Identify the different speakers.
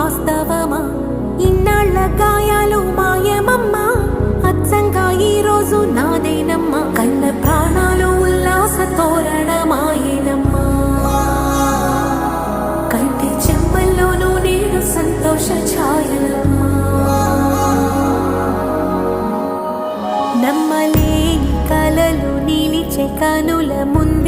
Speaker 1: వాస్తవమా? ఇన్నాళ్ళ గాయాలు మాయమమ్మా. అచ్చంగా ఈ రోజు నాదేనమ్మా. కన్న ప్రాణాలు ఉల్లాస తోరణమాయనమ్మా కంటి చెంపల్లోనూ నేను సంతోష ఛాయలమ్మా. నమ్మలేని కలలు నిలిచే కనుల ముందు